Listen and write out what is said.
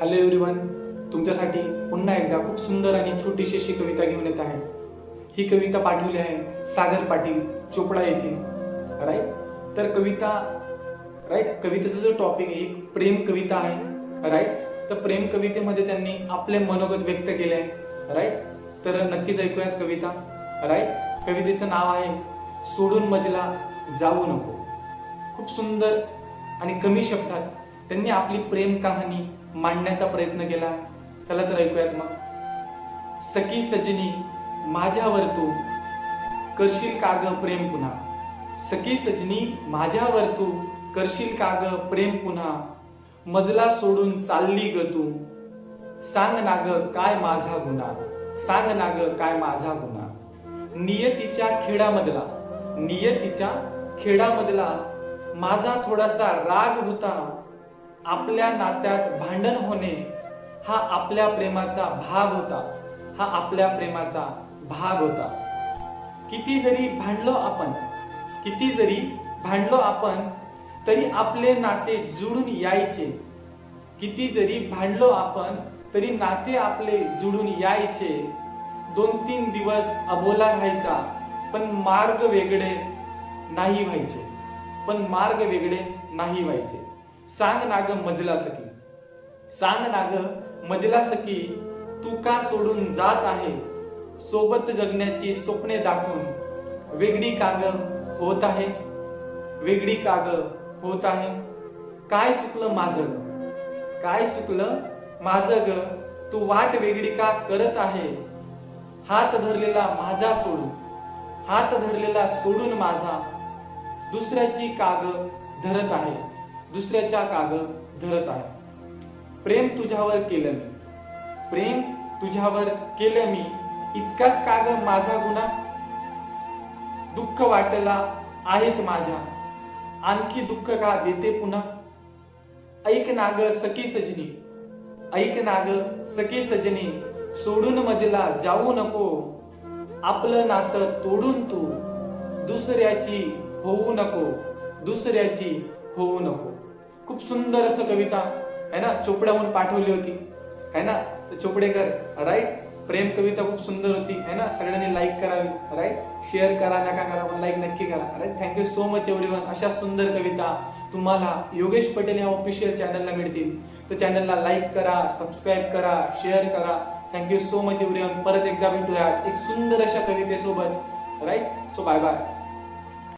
Hello everyone तुमच्यासाठी पुन्हा एकदा खूप सुंदर आणि छोटीशी अशी कविता घेऊन येत आहे. ही कविता पाठवली आहे सागर पाटील चोपडा येथील. राईट तर कविता राईट कवितेचा जो टॉपिक आहे एक प्रेम कविता आहे. राईट तर प्रेम कवितेमध्ये त्यांनी आपले मनोगत व्यक्त केले आहे राईट तर नक्कीच ऐकूयात कविता. राईट कवितेचं नाव आहे सोडून मजला जाऊ नको. खूप सुंदर आणि कमी शब्दात त्यांनी आपली प्रेम कहाणी मांडण्याचा प्रयत्न केला. चला तर ऐकूयात मग. सखी सजनी माझ्यावर तू करशील काग प्रेम पुन्हा. सखी सजनी माझ्यावर तू करशील काग प्रेम पुन्हा. मजला सोडून चालली ग तू. सांग नाग काय माझा गुन्हा. सांग नाग काय माझा गुन्हा. नियतीच्या खेडामधला. नियतीच्या खेडामधला. माझा थोडासा राग होता. आपल्या नात्यात भांडण होणे हा आपल्या प्रेमाचा भाग होता. हा आपल्या प्रेमाचा भाग होता. किती जरी भांडलो आपण किती जरी भांडलो आपण तरी आपले नाते जुळून यायचे. किती जरी भांडलो आपण तरी नाते आपले जुळून यायचे. दोन तीन दिवस अबोला व्हायचा पण मार्ग वेगळे नाही व्हायचे. पण मार्ग वेगळे नाही व्हायचे. सांग नाग मजला सखी सांग नाग मजला सखी तू का सोडून जात आहे? सोबत जगण्याची स्वप्ने दाखवून वेगळी काग होत आहे? वेगळी काग होत आहे. काय चुकलं माझं? ग? काय चुकलं माझं ग? तू वाट वेगळी का करत आहे? हात धरलेला माझा सोडून हात धरलेला सोडून माझा दुसऱ्याची काग धरत आहे. दुसऱ्याच्या काग धरत आहे. प्रेम तुझ्यावर केलं मी. प्रेम तुझ्यावर केलं मी. इतकाच काग माझा गुन्हा. दुःख वाटला आहेत माझ्या. आणखी दुःख का देते पुन्हा? ऐक नाग सखी सजनी. ऐक नाग सखी सजनी. सोडून मजला जाऊ नको. आपलं नातं तोडून तू. दुसऱ्याची होऊ नको. दुसऱ्याची होऊ नको. खूप सुंदर असं कविता है ना चोपड्याहून पाठवली होती. है ना तर चोपडेकर राईट प्रेम कविता खूप सुंदर होती है ना सगळ्यांनी लाईक करावी. राईट शेअर करा नका करा पण लाईक नक्की करा. Right thank you so much everyone अशा सुंदर कविता तुम्हाला योगेश पटेल या ऑफिशियल चॅनलला मिळतील. तर चॅनलला लाईक करा सबस्क्राईब करा शेअर करा. थँक्यू सो मच एव्हरीवन परत एकदा भेटूयात एक सुंदर अशा कवितेसोबत. Right so bye bye